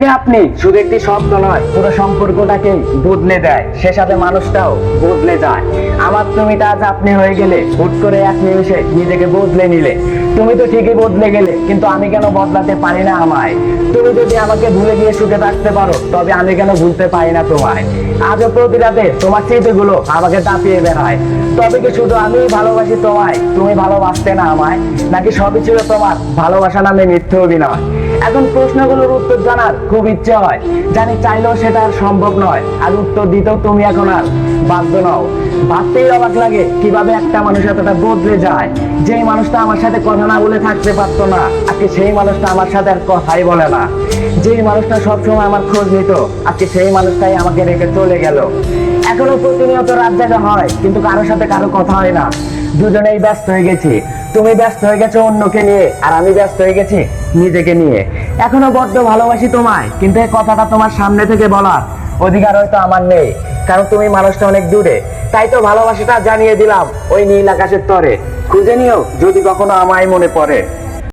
আপনি? শুধু একটি শব্দ নয়, পুরো সম্পর্কটাকে বদলে দেয়। সে সাথে মানুষটাও বদলে যায়। আমার তুমিটা আজ আপনি হয়ে গেলে হুট করে এক নিমিষে নিজেকে বদলে নিলে। তুমি তো ঠিকই বদলে গেলে, কিন্তু আমি কেন বদলাতে পারি না আমায়? তুমি যদি আমাকে ভুলে গিয়ে সুখে থাকতে পারো, তবে আমি কেন ভুলতে পারি না তোমায়? আজও প্রতি রাতে তোমার স্মৃতিগুলো আমাকে দাপিয়ে বেড়ায়। তবে কি শুধু আমি ভালোবাসি তোমায়? তুমি ভালোবাসতে না আমায়? নাকি সবই ছিল তোমার ভালোবাসা নামে মিথ্যে অভিনয়? এখন প্রশ্নগুলোর উত্তর জানার খুব ইচ্ছে হয়। জানি চাইলেও সেটা আর সম্ভব নয়, আর উত্তর দিতেও তুমি এখন আর বাধ্য নও। ভাবতেই অবাক লাগে কীভাবে একটা মানুষ এতটা বদলে যায়। যেই মানুষটা আমার সাথে কথা না বলে থাকতে পারতো না, আজকে সেই মানুষটা আমার সাথে আর কথাই বলে না। যেই মানুষটা সবসময় আমার খোঁজ নিত, আজকে সেই মানুষটাই আমাকে রেখে চলে গেল। এখনও প্রতিনিয়ত রাত জাগা হয়, কিন্তু কারোর সাথে কারও কথা হয় না। দুজনেই ব্যস্ত হয়ে গেছি। তুমি ব্যস্ত হয়ে গেছো অন্যকে নিয়ে, আর আমি ব্যস্ত হয়ে গেছি নিজেকে নিয়ে। এখনও বড্ড ভালোবাসি তোমায়, কিন্তু এই কথাটা তোমার সামনে থেকে বলার অধিকার হয়তো আমার নেই। কারণ তুমি মানুষটা অনেক দূরে। তাই তো ভালোবাসাটা জানিয়ে দিলাম ওই নীল আকাশের তরে। খুঁজে নিও যদি কখনো আমায় মনে পড়ে।